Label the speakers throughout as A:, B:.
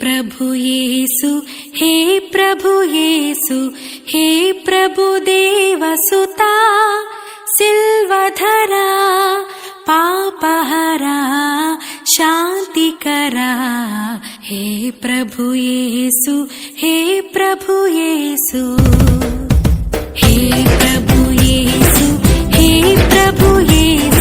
A: प्रभु येसु हे प्रभु येसु हे प्रभु देवसुता सिल्वधरा पापहरा शान्तिकरा। हे प्रभु येसु हे प्रभु येसु। हे प्रभु येसु हे प्रभु येसु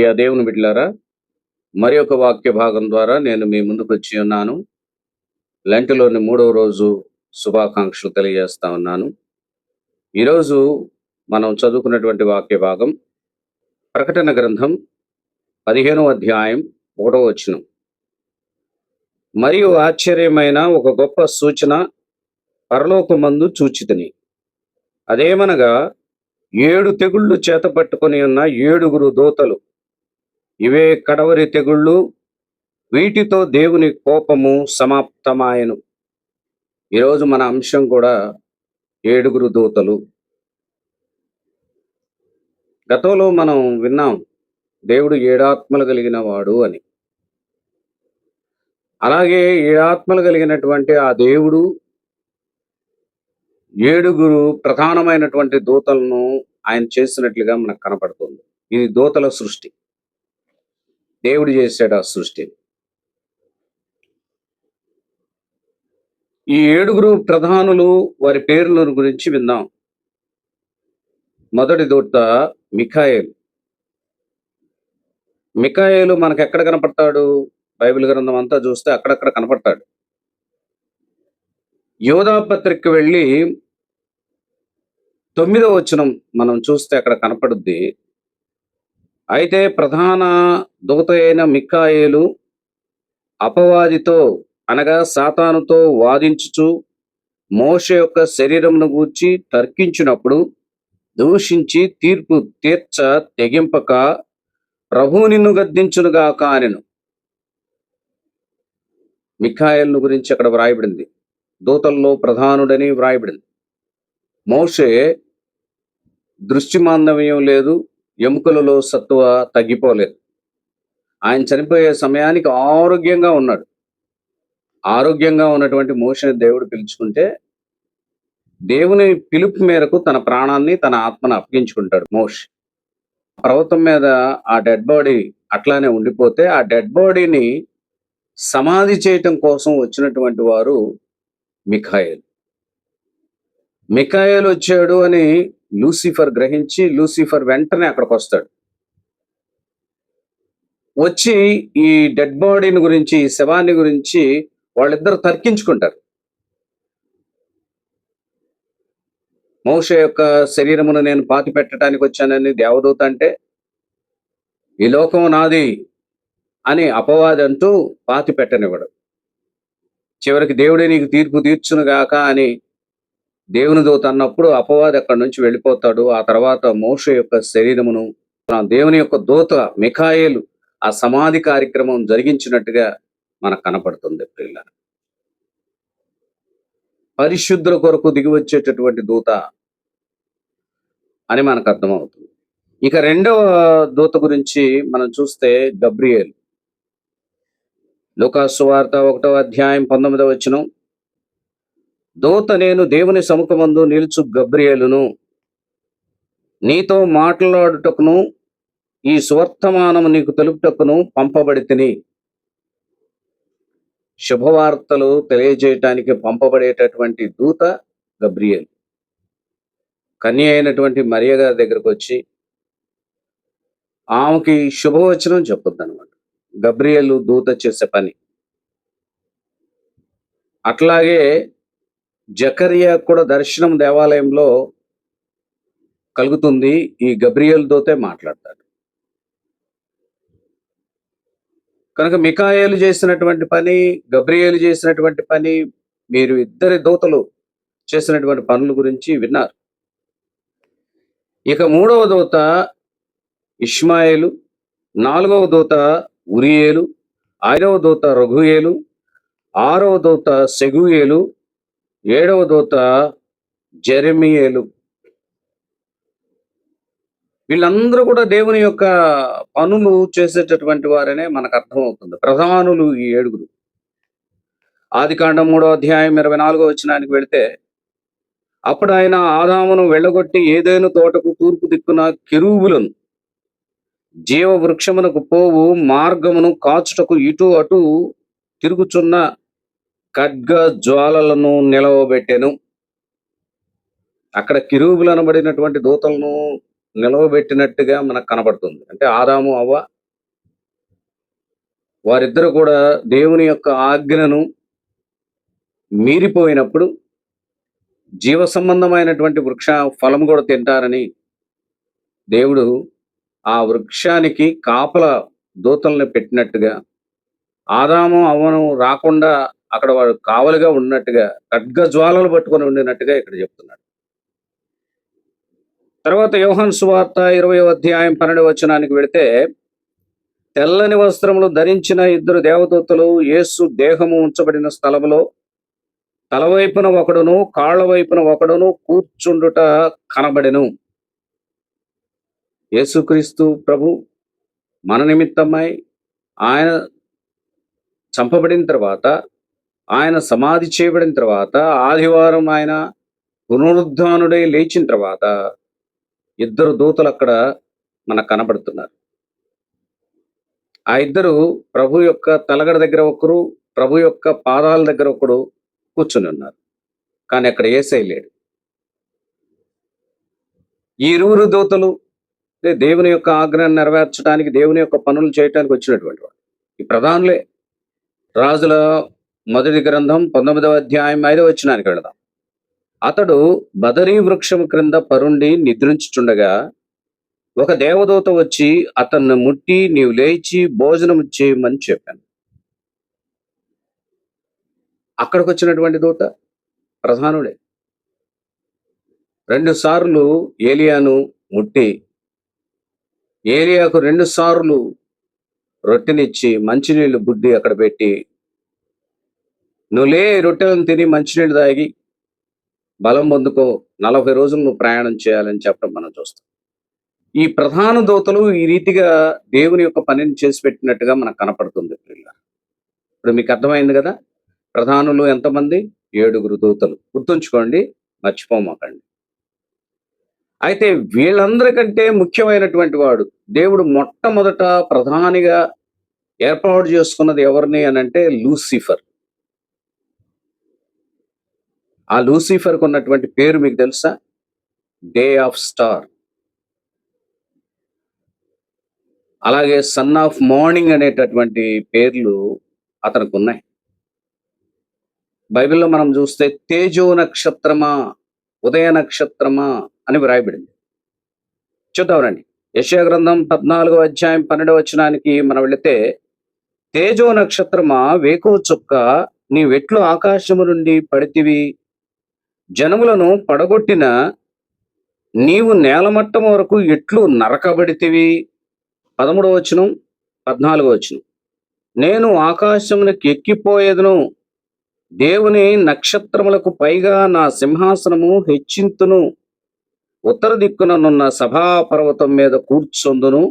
B: ప్రియ దేవుని బిడ్డలారా మరి ఒక వాక్య భాగం ద్వారా నేను మీ ముందుకు వచ్చి ఉన్నాను. లెంటలోని మూడవ రోజు శుభాకాంక్షలు తెలియజేస్తా ఉన్నాను. ఈరోజు మనం చదువుకున్నటువంటి వాక్య భాగం ప్రకటన గ్రంథం పదిహేనవ అధ్యాయం ఒకటో వచనం. మరియు ఆశ్చర్యమైన ఒక గొప్ప సూచన పరలోకమందు చూచితిని. అదేమనగా ఏడు తెగుళ్ళు చేత పట్టుకొని ఉన్న ఏడుగురు దూతలు ఇవే కడవరి తెగుళ్ళు. వీటితో దేవుని కోపము సమాప్తమాయను. ఈరోజు మన అంశం కూడా ఏడుగురు దూతలు. గతంలో మనం విన్నాం దేవుడు ఏడాత్మలు కలిగిన వాడు అని. అలాగే ఏడాత్మలు కలిగినటువంటి ఆ దేవుడు ఏడుగురు ప్రధానమైనటువంటి దూతలను ఆయన చేసినట్లుగా మనకు కనపడుతుంది. ఇది దూతల సృష్టి. దేవుడు చేశాడు ఆ సృష్టిని ఈ ఏడుగురు ప్రధానులు వారి పేర్ల గురించి విన్నాం మొదటి దూత మిఖాయేలు. మిఖాయేలు మనకు ఎక్కడ కనపడతాడు? బైబిల్ గ్రంథం అంతా చూస్తే అక్కడక్కడ కనపడతాడు. యోధాపత్రిక వెళ్ళి తొమ్మిదో వచనం మనం చూస్తే అక్కడ కనపడుద్ది. అయితే ప్రధాన దూత అయిన మిక్కాయేలు అపవాదితో అనగా సాతానుతో వాదించుచు మోష యొక్క శరీరమును గూర్చి తర్కించినప్పుడు దూషించి తీర్పు తీర్చ తెగింపక ప్రభువు నిన్ను గద్దించునుగాక అనెను. మిఖాయల్ను గురించి అక్కడ వ్రాయబడింది. దూతల్లో ప్రధానుడని వ్రాయబడింది. మోషే దృష్టి మాందవ్యం లేదు. ఎముకలలో సత్తువ తగ్గిపోలేదు. ఆయన చనిపోయే సమయానికి ఆరోగ్యంగా ఉన్నాడు. ఆరోగ్యంగా ఉన్నటువంటి మోషని దేవుడు పిలుచుకుంటే దేవుని పిలుపు మేరకు తన ప్రాణాన్ని తన ఆత్మను అప్పగించుకుంటాడు మోష్. పర్వతం మీద ఆ డెడ్ బాడీ అట్లానే ఉండిపోతే ఆ డెడ్ బాడీని సమాధి చేయటం కోసం వచ్చినటువంటి వారు మిఖాయిల్. మిఖాయేల్ వచ్చాడు అని లూసిఫర్ గ్రహించి లూసిఫర్ వెంటనే అక్కడికి వస్తాడు. వచ్చి ఈ డెడ్ బాడీని గురించి ఈ శవాన్ని గురించి వాళ్ళిద్దరు తర్కించుకుంటారు. మోష యొక్క శరీరమును నేను పాతి పెట్టడానికి వచ్చానని దేవదూత అంటే ఈ లోకం నాది అని అపవాది అంటూ పాతి పెట్టనివ్వడు. చివరికి దేవుడే నీకు తీర్పు తీర్చునుగాక అని దేవుని దూత అన్నప్పుడు అపవాది అక్కడి నుంచి వెళ్ళిపోతాడు. ఆ తర్వాత మోష యొక్క శరీరమును దేవుని యొక్క దూత మిఖాయేలు ఆ సమాధి కార్యక్రమం జరిగించినట్టుగా మనకు కనపడుతుంది పిల్ల పరిశుద్ధుల కొరకు దిగి వచ్చేటటువంటి దూత అని మనకు అర్థమవుతుంది. ఇక రెండవ దూత గురించి మనం చూస్తే గబ్రియేల్. లోకాసు వార్త ఒకటవ అధ్యాయం పంతొమ్మిదవ వచనం. దూత నేను దేవుని సముఖమందు నిలుచు గబ్రియేలును. నీతో మాట్లాడుటకును ఈ సువర్తమానము నీకు తెలుపుటకును పంపబడి తిని శుభవార్తలు తెలియజేయటానికి పంపబడేటటువంటి దూత గబ్రియల్. కన్య అయినటువంటి మరియ గారి దగ్గరకు వచ్చి ఆమెకి శుభవచనం చెప్పొద్దు అనమాట గబ్రియలు దూత చేసే పని. అట్లాగే జకరియా కూడా దర్శనం దేవాలయంలో కలుగుతుంది. ఈ గబ్రియల్ దోతే మాట్లాడతాడు. కనుక మికాయేలు చేసినటువంటి పని గబ్రియలు చేసినటువంటి పని మీరు ఇద్దరి దూతలు చేసినటువంటి పనుల గురించి విన్నారు. ఇక మూడవ దూత ఇష్మాయేలు నాలుగవ దూత ఉరియేలు ఐదవ దూత రఘుయేలు ఆరవ దూత సెగుయేలు ఏడవ దూత జెరెమియేలు. వీళ్ళందరూ కూడా దేవుని యొక్క పనులు చేసేటటువంటి వారనే మనకు అర్థమవుతుంది. ప్రధానులు ఈ ఏడుగురు. ఆది కాండం మూడో అధ్యాయం ఇరవై నాలుగో వచ్చినానికి వెళితే అప్పుడు ఆయన ఆదామును వెళ్ళగొట్టి ఏదైనా తోటకు తూర్పు దిక్కున కెరూబులను జీవ వృక్షమునకు పోవు మార్గమును కాచుటకు ఇటు అటు తిరుగుచున్న ఖడ్గ జ్వాలలను నిలవబెట్టెను. అక్కడ కిరూబులు అనబడినటువంటి దూతలను నిలవబెట్టినట్టుగా మనకు కనబడుతుంది. అంటే ఆదాము అవ్వ వారిద్దరు కూడా దేవుని యొక్క ఆజ్ఞను మీరిపోయినప్పుడు జీవ సంబంధమైనటువంటి వృక్ష ఫలం కూడా తింటారని దేవుడు ఆ వృక్షానికి కాపల దూతల్ని పెట్టినట్టుగా ఆదాము అవ్వను రాకుండా అక్కడ వాడు కావలిగా ఉన్నట్టుగా ఖడ్గ జ్వాలలు పట్టుకొని ఉండినట్టుగా ఇక్కడ చెప్తున్నాడు. తర్వాత యోహన్ సువార్త ఇరవై అధ్యాయం పన్నెండు వచనానికి వెళితే తెల్లని వస్త్రములు ధరించిన ఇద్దరు దేవదూతలు యేసు దేహము ఉంచబడిన స్థలములో తల వైపున ఒకడును కాళ్ళ వైపున ఒకడును కూర్చుండుట కనబడెను. యేసుక్రీస్తు ప్రభు మన నిమిత్తమై ఆయన చంపబడిన తర్వాత ఆయన సమాధి చేయబడిన తర్వాత ఆదివారం ఆయన పునరుద్ధానుడై లేచిన తర్వాత ఇద్దరు దూతలు అక్కడ మనకు కనబడుతున్నారు. ఆ ఇద్దరు ప్రభు యొక్క తలగడ దగ్గర ఒకరు ప్రభు యొక్క పాదాల దగ్గర ఒకడు కూర్చుని ఉన్నారు. కానీ అక్కడ ఏసై లేడు. ఈ ఇరువురు దూతలు దేవుని యొక్క ఆజ్ఞను నెరవేర్చడానికి దేవుని యొక్క పనులు చేయడానికి వచ్చినటువంటి వాడు ఈ ప్రధానులే రాజుల మొదటి గ్రంథం పంతొమ్మిదవ అధ్యాయం ఐదవ వచ్చినానికి వెళదాం. అతడు బదరీ వృక్షం క్రింద పరుండి నిద్రించుచుండగా ఒక దేవదూత వచ్చి అతన్ని ముట్టి నీవు లేచి భోజనం చేయమని చెప్పాను. అక్కడికి వచ్చినటువంటి దూత ప్రధానుడే. రెండు సార్లు ఏలియాను ముట్టి ఏలియాకు రెండు సార్లు రొట్టెనిచ్చి మంచినీళ్ళు బుడ్డి అక్కడ పెట్టి నువ్వు లే రొట్టెలను తిని మంచినీళ్ళు తాగి బలం పొందుకో. నలభై రోజులు నువ్వు ప్రయాణం చేయాలని చెప్పడం మనం చూస్తాం. ఈ ప్రధాన దూతలు ఈ రీతిగా దేవుని యొక్క పనిని చేసి పెట్టినట్టుగా మనకు కనపడుతుంది పిల్లలు ఇప్పుడు మీకు అర్థమైంది కదా? ప్రధానులు ఎంతమంది? ఏడుగురు దూతలు. గుర్తుంచుకోండి మర్చిపోమాకండి. అయితే వీళ్ళందరికంటే ముఖ్యమైనటువంటి వాడు దేవుడు మొట్టమొదట ప్రధానిగా ఏర్పాటు చేసుకున్నది ఎవరిని అని అంటే లూసిఫర్. ఆ లూసిఫర్కు ఉన్నటువంటి పేరు మీకు తెలుసా? Day of star. అలాగే సన్ ఆఫ్ మార్నింగ్ అనేటటువంటి పేర్లు అతనికి ఉన్నాయి బైబిల్లో మనం చూస్తే తేజో నక్షత్రమా ఉదయ నక్షత్రమా అని వ్రాయబడింది. చూద్దాం రండి. యశయ గ్రంథం పద్నాలుగో అధ్యాయం పన్నెండవ వచనానికి మనం వెళితే తేజో నక్షత్రమా వేకో చుక్క నీ వెట్లు ఆకాశము నుండి పడితివి జనములను పడగొట్టిన నీవు నేలమట్టం వరకు ఎట్లు నరకబడితివి? పదమూడవ వచనం పద్నాలుగో వచనం. నేను ఆకాశమునకు ఎక్కిపోయేదను దేవుని నక్షత్రములకు పైగా నా సింహాసనము హెచ్చింతును. ఉత్తర దిక్కుననున్న సభా పర్వతం మీద కూర్చొందును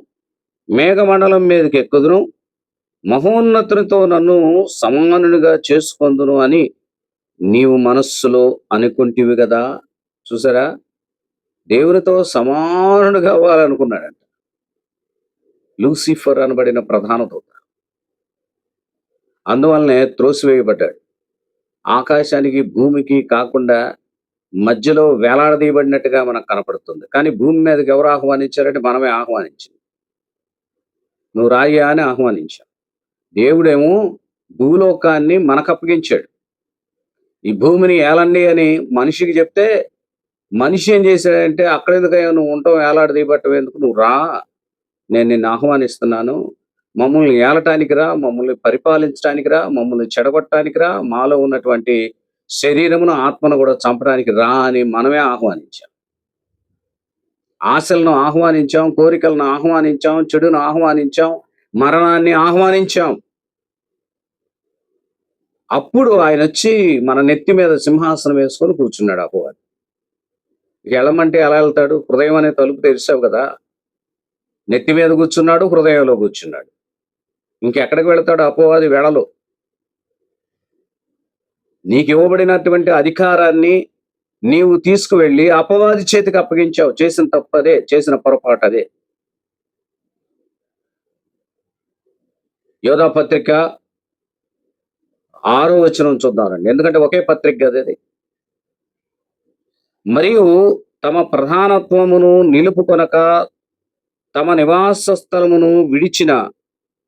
B: మేఘమండలం మీదకి ఎక్కుదును మహోన్నతునితో నన్ను సమానునిగా చేసుకొందును అని నీవు మనస్సులో అనుకుంటివి కదా. చూసారా? దేవునితో సమానుడు కావాలనుకున్నాడంట. లూసిఫర్ అనబడిన ప్రధాన దూత. అందువల్లనే త్రోసివేయబడ్డాడు. ఆకాశానికి భూమికి కాకుండా మధ్యలో వేలాడదీయబడినట్టుగా మనకు కనపడుతుంది. కానీ భూమి మీదకి ఎవరు ఆహ్వానించారంటే మనమే ఆహ్వానించింది. నువ్వు రాయ్యా అని ఆహ్వానించావు. దేవుడేమో భూలోకాన్ని మనకు అప్పగించాడు. ఈ భూమిని ఏలండి అని మనిషికి చెప్తే మనిషి ఏం చేశాడంటే అక్కడ ఎందుకయ్యా నువ్వు ఉంటావు వేలాడదీయబట్టం ఎందుకు నువ్వు రా నేను నిన్ను ఆహ్వానిస్తున్నాను మమ్మల్ని ఏలటానికి రా మమ్మల్ని పరిపాలించడానికి రా మమ్మల్ని చెడగొట్టడానికి రా మాలో ఉన్నటువంటి శరీరమును ఆత్మను కూడా చంపడానికి రా అని మనమే ఆహ్వానించాం. ఆశలను ఆహ్వానించాం కోరికలను ఆహ్వానించాం చెడును ఆహ్వానించాం మరణాన్ని ఆహ్వానించాం. అప్పుడు ఆయన వచ్చి మన నెత్తి మీద సింహాసనం వేసుకొని కూర్చున్నాడు అపవాది. ఇక వెళ్ళమంటే ఎలా వెళ్తాడు? హృదయం అనే తలుపు తెరిచావు కదా? నెత్తి మీద కూర్చున్నాడు హృదయంలో కూర్చున్నాడు. ఇంకెక్కడికి వెళతాడు అపవాది? వెడలు. నీకు ఇవ్వబడినటువంటి అధికారాన్ని నీవు తీసుకువెళ్ళి అపవాది చేతికి అప్పగించావు. చేసిన తప్పదే చేసిన పొరపాటు అదే. యోధా పత్రిక ఆరో వచనం చూద్దామండి. ఎందుకంటే ఒకే పత్రిక కదా అది మరియు తమ ప్రధానత్వమును నిలుపుకొనక తమ నివాస స్థలమును విడిచిన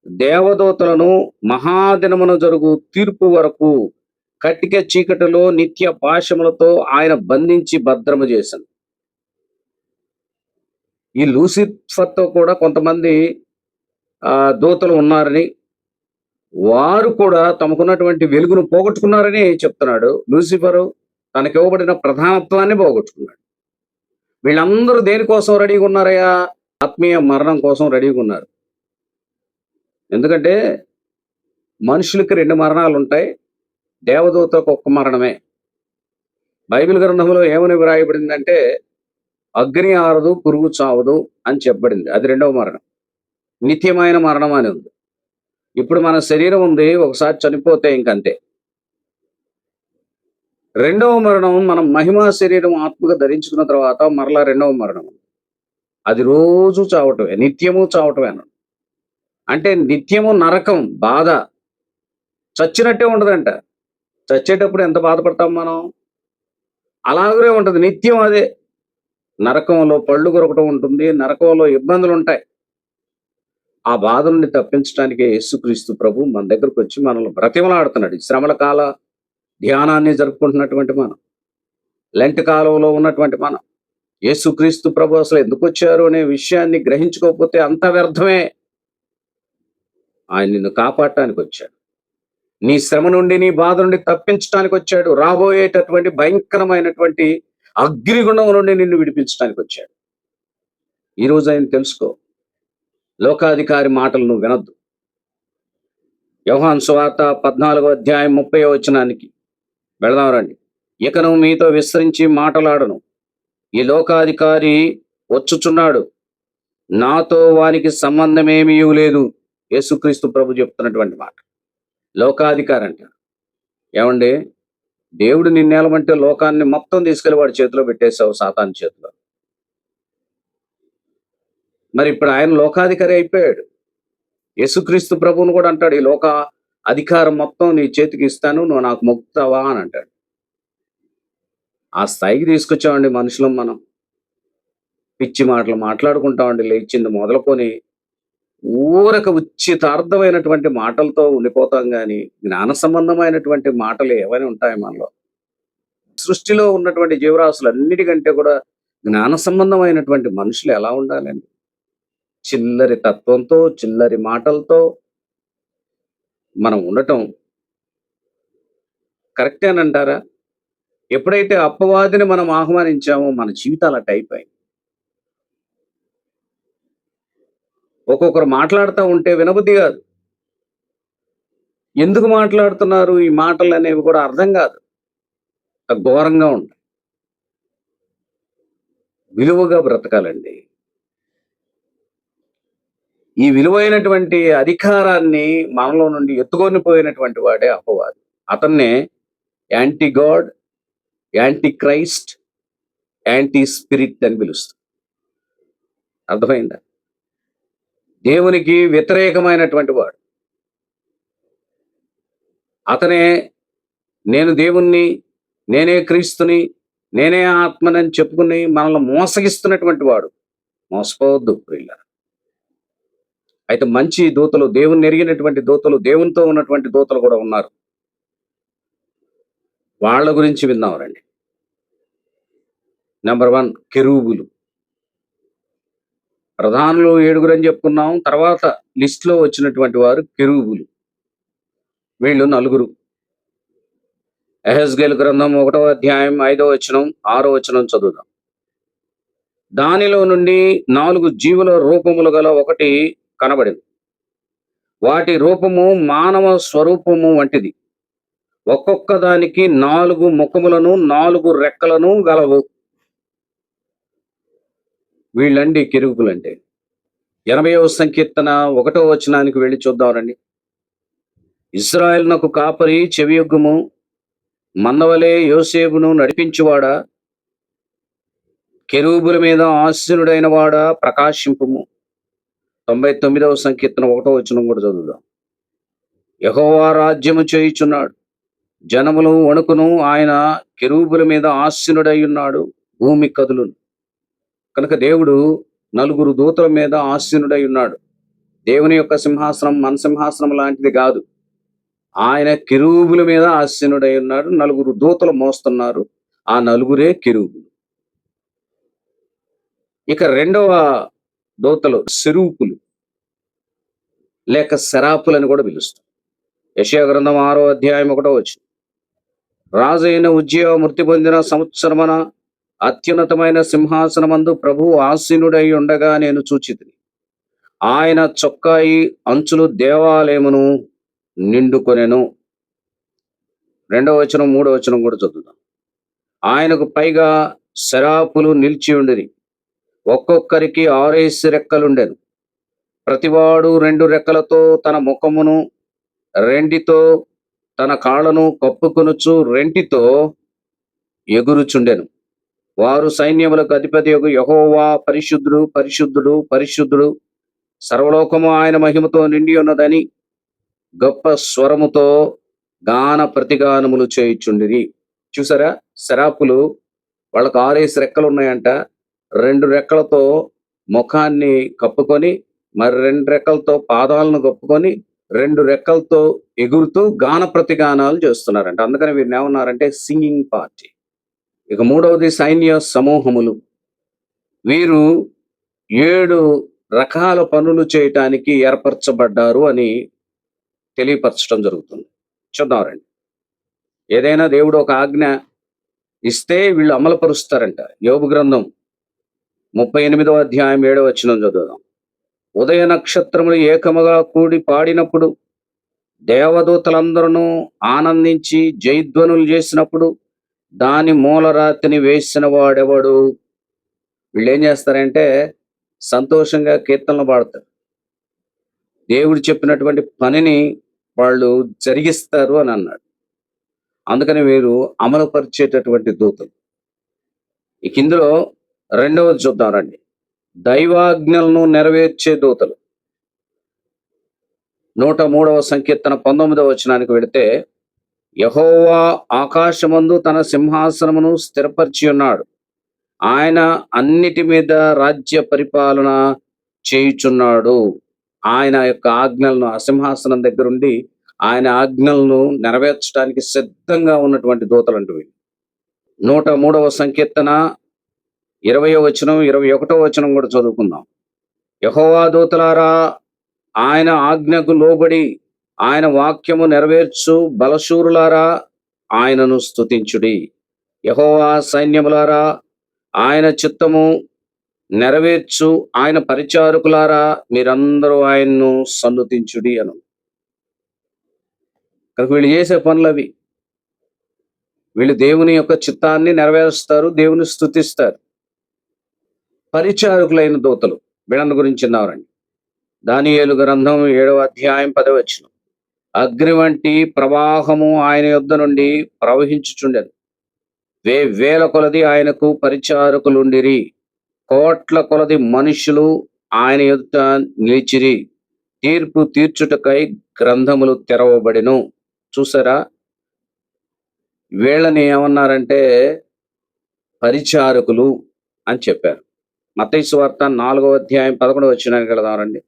B: దేవదూతలను మహాదినమున జరుగు తీర్పు వరకు కట్టిక చీకటిలో నిత్య పాశములతో ఆయన బంధించి భద్రము చేశాను ఈ లూసిఫర్తో కూడా కొంతమంది ఆ దూతలు ఉన్నారని వారు కూడా తమకున్నటువంటి వెలుగును పోగొట్టుకున్నారని చెప్తున్నాడు. లూసిఫరు తనకి ఇవ్వబడిన ప్రధానత్వాన్ని పోగొట్టుకున్నాడు. వీళ్ళందరూ దేనికోసం రెడీగా ఉన్నారయ్యా? ఆత్మీయ మరణం కోసం రెడీగా ఉన్నారు. ఎందుకంటే మనుషులకి రెండు మరణాలు ఉంటాయి. దేవదూతకు ఒక్క మరణమే. బైబిల్ గ్రంథంలో ఏమని వ్రాయబడిందంటే అగ్ని ఆరదు పురుగు చావదు అని చెప్పబడింది. అది రెండవ మరణం. నిత్యమైన మరణం అని ఉంది. ఇప్పుడు మన శరీరం ఉంది ఒకసారి చనిపోతే ఇంకంతే. రెండవ మరణం మనం మహిమా శరీరం ఆత్మగా ధరించుకున్న తర్వాత మరలా రెండవ మరణం. అది రోజు చావటమే నిత్యము చావటమే అన్నాడు. అంటే నిత్యము నరకం బాధ. చచ్చినట్టే ఉండదంట. చచ్చేటప్పుడు ఎంత బాధపడతాం మనం? అలాగే ఉంటుంది నిత్యం అదే. నరకంలో పళ్ళు కొరకటం ఉంటుంది నరకంలో ఇబ్బందులు ఉంటాయి ఆ బాధ నుండి తప్పించడానికి యేసుక్రీస్తు ప్రభు మన దగ్గరకు వచ్చి మనల్ని బ్రతిమలాడుతున్నాడు. ఈ శ్రమల కాల ధ్యానాన్ని జరుపుకుంటున్నటువంటి మనం లెంట్ కాలంలో ఉన్నటువంటి మనం యేసుక్రీస్తు ప్రభు అసలు ఎందుకు వచ్చారు అనే విషయాన్ని గ్రహించుకోకపోతే అంత వ్యర్థమే. ఆయన నిన్ను కాపాడటానికి వచ్చాడు. నీ శ్రమ నుండి నీ బాధ నుండి తప్పించడానికి వచ్చాడు. రాబోయేటటువంటి భయంకరమైనటువంటి అగ్నిగుణం నుండి నిన్ను విడిపించడానికి వచ్చాడు. ఈ రోజు ఆయన తెలుసుకో లోకాధికారి మాటలు నువ్వు వినొద్దు. యోహాన్ సువార్త పద్నాలుగో అధ్యాయం ముప్పై వచనానికి వెళదాం రండి. ఇకను మీతో విస్తరించి మాటలాడను. ఈ లోకాధికారి వచ్చుచున్నాడు. నాతో వానికి సంబంధమేమీ లేదు. యేసుక్రీస్తు ప్రభు చెప్తున్నటువంటి మాట. లోకాధికారి అంట ఏమండి? దేవుడు నిన్నేలమంటే లోకాన్ని మొత్తం తీసుకెళ్ళి వాడి చేతిలో పెట్టేశావు సాతాన్ చేతిలో. మరి ఇప్పుడు ఆయన లోకాధికారి అయిపోయాడు. యేసుక్రీస్తు ప్రభువును కూడా అంటాడు ఈ లోక అధికారం మొత్తం నీ చేతికి ఇస్తాను నువ్వు నాకు మొక్కుతావా అని అంటాడు. ఆ స్థాయికి తీసుకొచ్చామండి మనుషులం మనం. పిచ్చి మాటలు మాట్లాడుకుంటామండి లేచింది మొదలుకొని ఊరక ఉచితార్థమైనటువంటి మాటలతో ఉండిపోతాం కానీ జ్ఞాన సంబంధమైనటువంటి మాటలు ఏమైనా ఉంటాయి మనలో. సృష్టిలో ఉన్నటువంటి జీవరాశులు అన్నిటికంటే కూడా జ్ఞాన సంబంధమైనటువంటి మనుషులు ఎలా ఉండాలండి? చిల్లరి తత్వంతో చిల్లరి మాటలతో మనం ఉండటం కరెక్టేనంటారా ఎప్పుడైతే అప్పవాదిని మనం ఆహ్వానించామో మన జీవితాలు టైప్ అయిపోయాయి. ఒక్కొక్కరు మాట్లాడుతూ ఉంటే వినబుద్ధి కాదు. ఎందుకు మాట్లాడుతున్నారు? ఈ మాటలు అనేవి కూడా అర్థం కాదు. ఘోరంగా ఉంటాయి. విలువగా బ్రతకాలండి. ఈ విలువైనటువంటి అధికారాన్ని మనలో నుండి ఎత్తుకొని పోయినటువంటి వాడే అపవాది. అతన్నే anti god anti Christ anti spirit అని పిలుస్తారు. అర్థమైందా? దేవునికి వ్యతిరేకమైనటువంటి వాడు. అతనే నేను దేవుణ్ణి నేనే క్రీస్తుని నేనే ఆత్మనని చెప్పుకుని మనల్ని మోసగిస్తున్నటువంటి వాడు. మోసపోవద్దు ప్రియుల అయితే మంచి దూతలు దేవుని ఎరిగినటువంటి దూతలు దేవునితో ఉన్నటువంటి దూతలు కూడా ఉన్నారు. వాళ్ళ గురించి విందాం రండి. నెంబర్ వన్ కెరూబులు. ప్రధానులు ఏడుగురు అని చెప్పుకున్నాం. తర్వాత లిస్ట్లో వచ్చినటువంటి వారు కెరూబులు. వీళ్ళు నలుగురు. ఎహెస్గేల్ గ్రంథం ఒకటో అధ్యాయం ఐదో వచనం ఆరో వచనం చదువుదాం. దానిలో నుండి నాలుగు జీవుల రూపములు గల ఒకటి కనబడింది. వాటి రూపము మానవ స్వరూపము వంటిది. ఒక్కొక్క దానికి నాలుగు ముఖములను నాలుగు రెక్కలను గలవు. వీళ్ళండి కెరుగుపులంటే ఎనభైవ సంకీర్తన ఒకటో వచనానికి వెళ్ళి చూద్దామండి ఇజ్రాయెల్ నాకు కాపరి చెవియొగ్గుము మందవలే యోసేపును నడిపించువాడా? కెరూబుల మీద ఆశీనుడైన వాడా? ప్రకాశింపుము. తొంభై తొమ్మిదవ సంకీర్తన ఒకటో వచ్చిన కూడా చదువుదాం. యహోవా రాజ్యము చేయుచున్నాడు. జనములు వణుకును. ఆయన కెరూబుల మీద ఆశీనుడై ఉన్నాడు. భూమి కదులును. కనుక దేవుడు నలుగురు దూతల మీద ఆశీనుడై ఉన్నాడు. దేవుని యొక్క సింహాసనం మన సింహాసనం లాంటిది కాదు. ఆయన కిరూబుల మీద ఆశీనుడై ఉన్నాడు. నలుగురు దూతలు మోస్తున్నారు. ఆ నలుగురే కిరూబులు. ఇక రెండవ దూతలు సెరూపులు. లేక శరాపులని కూడా పిలుస్తాం. యశయ గ్రంథం ఆరో అధ్యాయం ఒకటో వచ్చి రాజైన ఉజ్జయ మృతి పొందిన సంవత్సరమన అత్యున్నతమైన సింహాసనమందు ప్రభు ఆసీనుడై ఉండగా నేను చూచితిని. ఆయన చొక్కాయి అంచులు దేవాలయమును నిండుకొనెను. రెండవ వచనం మూడవ వచనం కూడా చదువుదాం. ఆయనకు పైగా శరాపులు నిలిచి ఉండిరి. ఒక్కొక్కరికి ఆరేసి రెక్కలుండెను. ప్రతివాడు రెండు రెక్కలతో తన ముఖమును రెండితో తన కాళ్ళను కప్పుకొనుచు రెంటితో ఎగురుచుండెను. వారు సైన్యములకు అధిపతి యొక్క యహోవా పరిశుద్ధుడు పరిశుద్ధుడు పరిశుద్ధుడు. సర్వలోకము ఆయన మహిమతో నిండి ఉన్నదని గొప్ప స్వరముతో గాన ప్రతిగానములు చేయుచుండిరి. చూసారా? శరాపులు వాళ్ళకు ఆరేసి రెక్కలు ఉన్నాయంట. రెండు రెక్కలతో ముఖాన్ని కప్పుకొని మరి రెండు రెక్కలతో పాదాలను గొప్పుకొని రెండు రెక్కలతో ఎగురుతూ గాన ప్రతిగానాలు చేస్తున్నారంట. అందుకని వీరిని ఏమన్నారంటే సింగింగ్ పార్టీ. ఇక మూడవది సైన్య సమూహములు. వీరు ఏడు రకాల పనులు చేయటానికి ఏర్పరచబడ్డారు అని తెలియపరచడం జరుగుతుంది. చూద్దాం రండి. ఏదైనా దేవుడు ఒక ఆజ్ఞ ఇస్తే వీళ్ళు అమలుపరుస్తారంట. యోగు గ్రంథం ముప్పై ఎనిమిదవ అధ్యాయం ఏడవ వచ్చిన చదువుదాం. ఉదయ నక్షత్రములు ఏకముగా కూడి పాడినప్పుడు దేవదూతలందరూ ఆనందించి జైధ్వనులు చేసినప్పుడు దాని మూలరాతిని వేసిన వాడెవడు? వీళ్ళు ఏం చేస్తారంటే సంతోషంగా కీర్తనలు పాడతారు. దేవుడు చెప్పినటువంటి పనిని వాళ్ళు జరిగిస్తారు అని అన్నాడు. అందుకని వీరు అమలుపరిచేటటువంటి దూతలు. ఇక ఇందులో రెండవది చూద్దాం రండి. దైవాజ్ఞలను నెరవేర్చే దూతలు. నూట మూడవ సంకీర్తన పంతొమ్మిదవ వచనానికి వెళితే యహోవా ఆకాశమందు తన సింహాసనమును స్థిరపరిచి ఉన్నాడు. ఆయన అన్నిటి మీద రాజ్య పరిపాలన చేయుచున్నాడు. ఆయన యొక్క ఆజ్ఞలను ఆ సింహాసనం దగ్గరుండి ఆయన ఆజ్ఞలను నెరవేర్చడానికి సిద్ధంగా ఉన్నటువంటి దూతలు నూట మూడవ సంకీర్తన ఇరవయో వచనం ఇరవై ఒకటో వచనం కూడా చదువుకుందాం. యహోవా దూతలారా ఆయన ఆజ్ఞకు లోబడి ఆయన వాక్యము నెరవేర్చు బలశూరులారా ఆయనను స్తుతించుడి. యహోవా సైన్యములారా ఆయన చిత్తము నెరవేర్చు ఆయన పరిచారకులారా మీరందరూ ఆయన్ను సన్నుతించుడి అను. కనుక వీళ్ళు చేసే పనులు అవి వీళ్ళు దేవుని యొక్క చిత్తాన్ని నెరవేరుస్తారు దేవుని స్తుతిస్తారు. పరిచారకులైన దూతలు వీళ్ళని గురించి ఉన్నారండి దానియేలు గ్రంథం ఏడవ అధ్యాయం పదవచ్చును అగ్ని వంటి ప్రవాహము ఆయన యుద్ధ నుండి ప్రవహించుచుండెను. వే వేల కొలది ఆయనకు పరిచారకులుండిరి. కోట్ల కొలది మనుషులు ఆయన యుద్ధ నిలిచిరి. తీర్పు తీర్చుటకై గ్రంథములు తెరవబడెను. చూసారా? వీళ్ళని ఏమన్నారంటే పరిచారకులు అని చెప్పారు. మతైసు వార్త నాలుగో అధ్యాయం పదకొండవ వచ్చినానికి వెళదామండి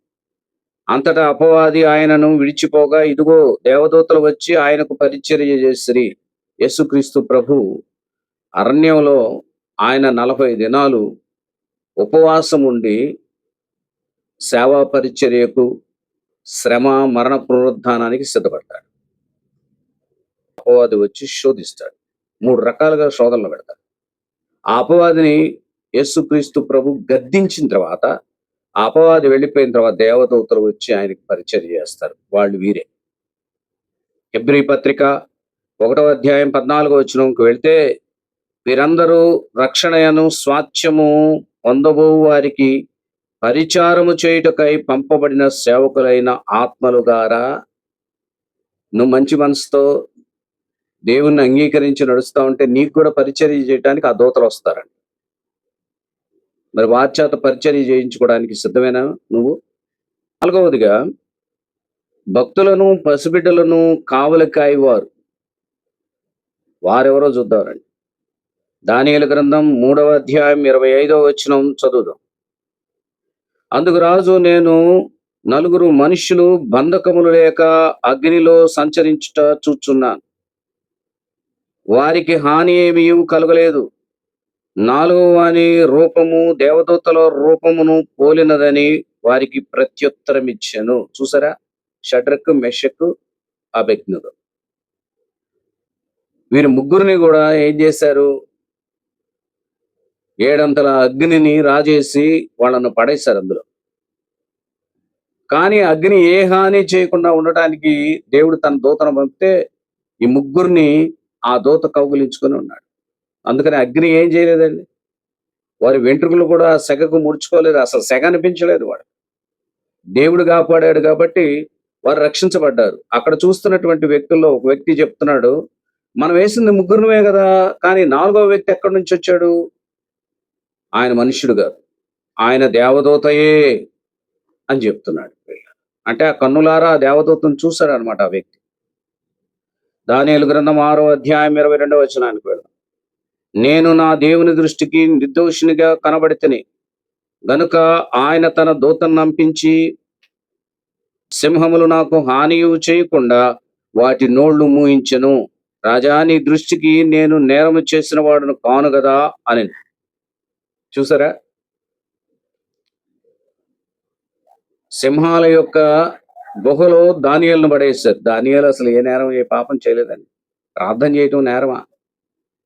B: అంతటా అపవాది ఆయనను విడిచిపోగా ఇదిగో దేవదూతలు వచ్చి ఆయనకు పరిచర్య చేసిరి. యేసుక్రీస్తు ప్రభు అరణ్యంలో ఆయన నలభై దినాలు ఉపవాసం ఉండి సేవా పరిచర్యకు శ్రమ మరణ పునరుద్ధానానికి సిద్ధపడతాడు అపవాది వచ్చి శోధిస్తాడు. మూడు రకాలుగా శోధనలు పెడతాడు. ఆ అపవాదిని యేసుక్రీస్తు ప్రభు గద్దించిన తర్వాత అపవాది వెళ్ళిపోయిన తర్వాత దేవదూతలు వచ్చి ఆయనకి పరిచయం చేస్తారు. వాళ్ళు వీరే. హెబ్రి పత్రిక ఒకటో అధ్యాయం పద్నాలుగో వచ్చినకు వెళ్తే వీరందరూ రక్షణయను స్వాచ్ఛము పొందబో వారికి పరిచారము చేయుటకై పంపబడిన సేవకులైన ఆత్మలుగారా నువ్వు మంచి మనసుతో దేవుణ్ణి అంగీకరించి నడుస్తూ ఉంటే నీకు కూడా పరిచర్య చేయడానికి ఆ దూతలు వస్తారండి మరి వాచ్యాత పరిచర్య చేయించుకోవడానికి సిద్ధమేనా నువ్వు? నాలుగవదిగా భక్తులను పసిబిడ్డలను కావలి కాయవారు వారెవరో చూద్దామండి. దానియల గ్రంథం మూడవ అధ్యాయం ఇరవై ఐదవ వచనం చదువుదాం. అందుకు రాజు నేను నలుగురు మనుషులు బంధకములు లేక అగ్నిలో సంచరించుట చూచున్నాను. వారికి హాని ఏమీ కలగలేదు. నాలుగవ వాని రూపము దేవదూతల రూపమును పోలినదని వారికి ప్రత్యుత్తరం ఇచ్చాను చూసారా? షడ్రకు మెషకు అభిజ్ఞుడు వీరి ముగ్గురిని కూడా ఏం చేశారు? ఏడంతల అగ్నిని రాజేసి వాళ్ళను పడేశారు అందులో. కానీ అగ్ని ఏ హాని చేయకుండా ఉండటానికి దేవుడు తన దూతను పంపితే ఈ ముగ్గురిని ఆ దూత కౌగులించుకొని ఉన్నాడు. అందుకని అగ్ని ఏం చేయలేదండి. వారి వెంట్రుకలు కూడా సెగకు ముడుచుకోలేదు అసలు సెగ అనిపించలేదు వాడు. దేవుడు కాపాడాడు కాబట్టి వారు రక్షించబడ్డారు. అక్కడ చూస్తున్నటువంటి వ్యక్తుల్లో ఒక వ్యక్తి చెప్తున్నాడు మనం వేసింది ముగ్గురుమే కదా కానీ నాలుగో వ్యక్తి ఎక్కడి నుంచి వచ్చాడు? ఆయన మనుష్యుడు కాదు. ఆయన దేవదూతయే అని చెప్తున్నాడు అంటే ఆ కన్నులారా ఆ దేవదూతను చూశాడు అనమాట ఆ వ్యక్తి. దానియలు గ్రంథం ఆరో అధ్యాయం ఇరవై రెండవ వచనానికి నేను నా దేవుని దృష్టికి నిర్దోషినిగా కనబడితేనే. గనుక ఆయన తన దూతను నంపించి సింహములు నాకు హాని చేయకుండా వాటి నోళ్ళు మూయించను. రాజా నీ దృష్టికి నేను నేరము చేసిన వాడును కాను కదా అని. చూసారా? సింహాల యొక్క గుహలో దానియాలను పడేశారు. దానియాలు అసలు ఏ నేరం ఏ పాపం చేయలేదండి. ప్రార్థన చేయటం నేరమా?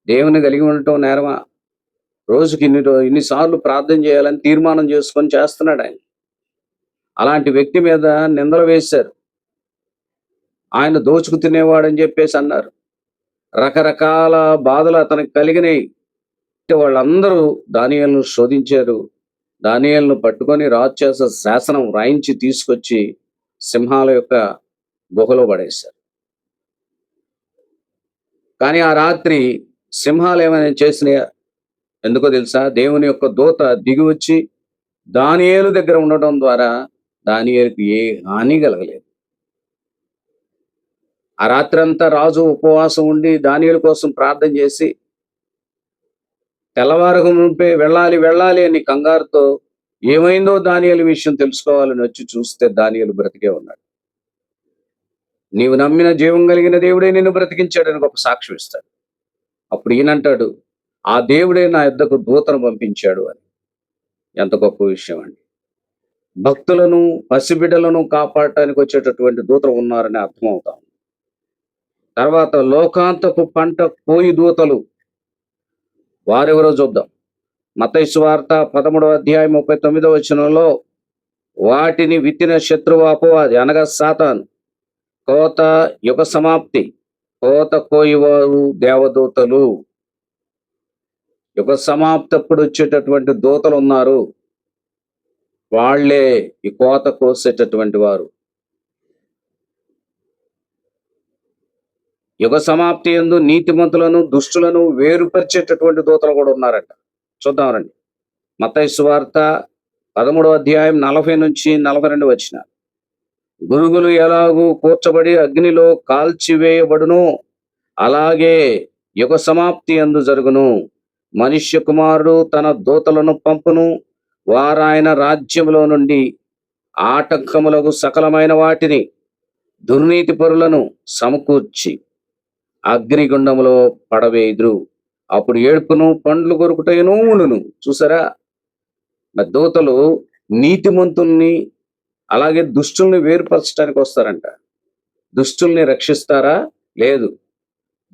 B: దేవుని కలిగి ఉండటం నేరమా? రోజుకి ఇన్ని ఇన్నిసార్లు ప్రార్థన చేయాలని తీర్మానం చేసుకొని చేస్తున్నాడు ఆయన. అలాంటి వ్యక్తి మీద నిందలు వేశారు. ఆయన దోచుకు తినేవాడని చెప్పేసి అన్నారు. రకరకాల బాధలు అతనికి కలిగినాయి. వాళ్ళందరూ దానియాలను శోధించారు. దానియాలను పట్టుకొని రాక్షస శాసనం రాయించి తీసుకొచ్చి సింహాల యొక్క గుహలో పడేశారు. కానీ ఆ రాత్రి సింహాలు ఏమైనా చేసినాయా ఎందుకో తెలుసా? దేవుని యొక్క దూత దిగి వచ్చి దానియేలు దగ్గర ఉండటం ద్వారా దానియేలుకు ఏ హాని కలగలేదు. ఆ రాత్రంతా రాజు ఉపవాసం ఉండి దానియేలు కోసం ప్రార్థన చేసి తెల్లవారకు ముంపే వెళ్ళాలి వెళ్ళాలి అని కంగారుతో ఏమైందో దానియలు విషయం తెలుసుకోవాలని వచ్చి చూస్తే దానియలు బ్రతికే ఉన్నాడు. నీవు నమ్మిన జీవం కలిగిన దేవుడే నిన్ను బ్రతికించాడని గొప్ప సాక్ష్యం ఇస్తాడు అప్పుడు ఈయనంటాడు ఆ దేవుడే నా యుద్ధకు దూతను పంపించాడు అని. ఎంత గొప్ప విషయం అండి. భక్తులను పసిబిడ్డలను కాపాడటానికి వచ్చేటటువంటి దూతలు ఉన్నారని అర్థమవుతాం తర్వాత లోకాంతపు పంట కోయి దూతలు. వారెవరో చూద్దాం. మతైసు వార్త పదమూడవ అధ్యాయం ముప్పై తొమ్మిదవ వచనంలో వాటిని విత్తిన శత్రువు అపవాది అనగా సాతాను. కోత యుగ సమాప్తి. కోత కోయివారు దేవదూతలు. యుగ సమాప్తప్పుడు వచ్చేటటువంటి దూతలు ఉన్నారు వాళ్ళే ఈ కోత కోసేటటువంటి వారు. యుగ సమాప్తి ఎందు నీతిమంతులను దుష్టులను వేరుపరిచేటటువంటి దూతలు కూడా ఉన్నారట. చూద్దాం రండి. మత్తయి సువార్త పదమూడవ అధ్యాయం నలభై నుంచి నలభై రెండు వచ్చినారు గురుగులు ఎలాగూ కూర్చబడి అగ్నిలో కాల్చివేయబడును. అలాగే యుగ సమాప్తి అందు జరుగును. మనుష్య కుమారుడు తన దూతలను పంపును. వారాయన రాజ్యములో నుండి ఆటంకములకు సకలమైన వాటిని దుర్నీతి పరులను సమకూర్చి అగ్నిగుండములో పడవేదురు అప్పుడు ఏడుపును పండ్లు కొరుకుటయును చూసారా? దూతలు నీతిమంతుల్ని అలాగే దుష్టుల్ని వేరుపరచడానికి వస్తారంట. దుష్టుల్ని రక్షిస్తారా? లేదు.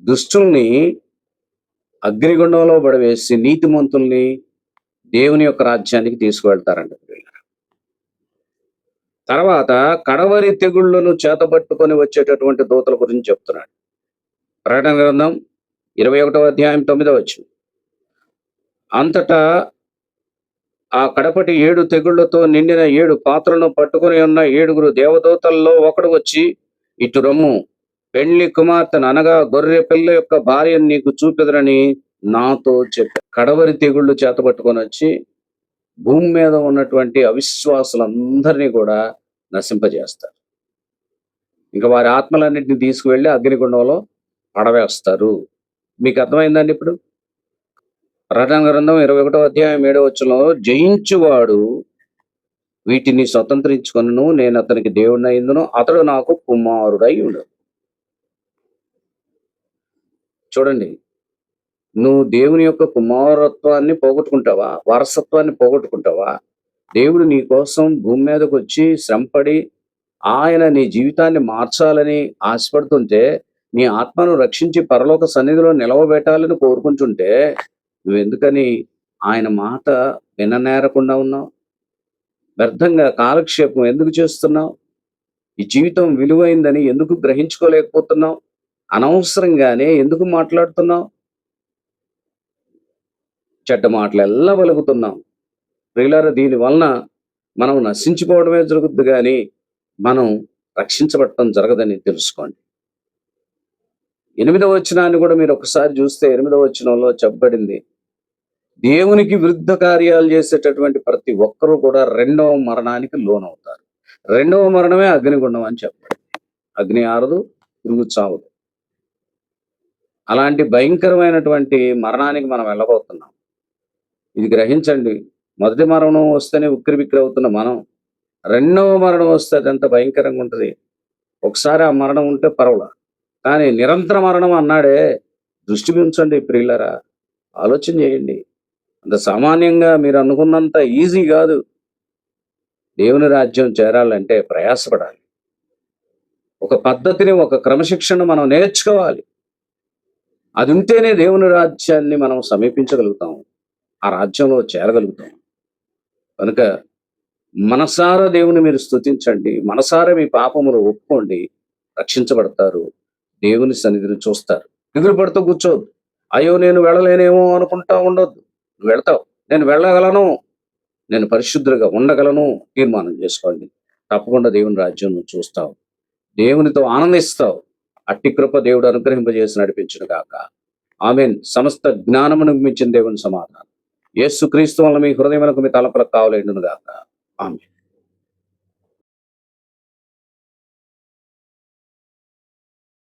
B: దుష్టుల్ని అగ్నిగుండంలో పడవేసి నీతిమంతుల్ని దేవుని యొక్క రాజ్యానికి తీసుకువెళ్తారంట తర్వాత కడవరి తెగుళ్ళను చేతబట్టుకొని వచ్చేటటువంటి దూతల గురించి చెప్తున్నాడు. ప్రకటన గ్రంథం ఇరవై ఒకటవ అధ్యాయం తొమ్మిదో వచ్చింది అంతటా ఆ కడపటి ఏడు తెగుళ్ళతో నిండిన ఏడు పాత్రలను పట్టుకొని ఉన్న ఏడుగురు దేవదూతల్లో ఒకడు వచ్చి ఇటు రమ్ము. పెళ్ళి కుమార్తెను అనగా గొర్రె పిల్ల యొక్క భార్యను నీకు చూపెదరని నాతో చెప్పారు కడవరి తెగుళ్ళు చేతపట్టుకొని వచ్చి భూమి మీద ఉన్నటువంటి అవిశ్వాసులందరినీ కూడా నశింపజేస్తారు. ఇంకా వారి ఆత్మలన్నింటినీ తీసుకువెళ్ళి అగ్నిగుండంలో పడవేస్తారు. మీకు అర్థమైందండి ఇప్పుడు? ప్రకటన గ్రంథం ఇరవై ఒకటో అధ్యాయం ఏడో వచ్చంలో జయించువాడు వీటిని స్వతంత్రించుకొను నేను అతనికి దేవుడిని అయిందును అతడు నాకు కుమారుడై ఉండు. చూడండి నువ్వు దేవుని యొక్క కుమారత్వాన్ని పోగొట్టుకుంటావా? వారసత్వాన్ని పోగొట్టుకుంటావా? దేవుడు నీ కోసం భూమి మీదకు వచ్చి శ్రమపడి ఆయన నీ జీవితాన్ని మార్చాలని ఆశపడుతుంటే నీ ఆత్మను రక్షించి పరలోక సన్నిధిలో నిలవబెట్టాలని కోరుకుంటుంటే నువ్వెందుకని ఆయన మాట విననేరకుండా ఉన్నావు? వ్యర్థంగా కాలక్షేపం ఎందుకు చేస్తున్నావు? ఈ జీవితం విలువైందని ఎందుకు గ్రహించుకోలేకపోతున్నావు? అనవసరంగానే ఎందుకు మాట్లాడుతున్నావు? చెడ్డ మాటలు ఎలా వెలుగుతున్నాం ప్రియులార దీని వలన మనం నశించిపోవడమే జరుగుద్ది కానీ మనం రక్షించబడటం జరగదని తెలుసుకోండి. ఎనిమిదవ వచనాన్ని కూడా మీరు ఒకసారి చూస్తే ఎనిమిదవ వచనంలో చెప్పబడింది దేవునికి విరుద్ధ కార్యాలు చేసేటటువంటి ప్రతి ఒక్కరూ కూడా రెండవ మరణానికి లోనవుతారు. రెండవ మరణమే అగ్నిగుండం అని చెప్పండి. అగ్ని ఆరదు పురుగు చావదు. అలాంటి భయంకరమైనటువంటి మరణానికి మనం వెళ్ళబోతున్నాం. ఇది గ్రహించండి. మొదటి మరణం వస్తేనే ఉక్కిరి బిక్కిరి అవుతున్న మనం. రెండవ మరణం వస్తే అది ఎంత భయంకరంగా ఉంటుంది. ఒకసారి ఆ మరణం ఉంటే పర్వాల. కానీ నిరంతర మరణం అన్నాడే దృష్టి ఉంచండి ప్రియులరా. ఆలోచన చేయండి. అంత సామాన్యంగా మీరు అనుకున్నంత ఈజీ కాదు. దేవుని రాజ్యం చేరాలంటే ప్రయాసపడాలి. ఒక పద్ధతిని ఒక క్రమశిక్షణ మనం నేర్చుకోవాలి. అది ఉంటేనే దేవుని రాజ్యాన్ని మనం సమీపించగలుగుతాం. ఆ రాజ్యంలో చేరగలుగుతాం. కనుక మనసారా దేవుని మీరు స్థుతించండి మనసారా మీ పాపములు ఒప్పుకోండి. రక్షించబడతారు. దేవుని సన్నిధిని చూస్తారు. ఎదురు పడుతూ కూర్చోదు అయ్యో నేను వెళ్ళలేనేమో అనుకుంటా ఉండొద్దు. నువ్వు వెళ్తావు. నేను వెళ్ళగలను. నేను పరిశుద్ధులుగా ఉండగలను. తీర్మానం చేసుకోండి. తప్పకుండా దేవుని రాజ్యం నువ్వు చూస్తావు. దేవునితో ఆనందిస్తావు. అట్టి కృప దేవుడు అనుగ్రహింపజేసి నడిపించును గాక. ఆమెన్. సమస్త జ్ఞానమును మించిన దేవుని సమాధానం. యేసు క్రీస్తు వల్ల మీ హృదయములకు మీ తలపలకు కావలేండును గాక. ఆమె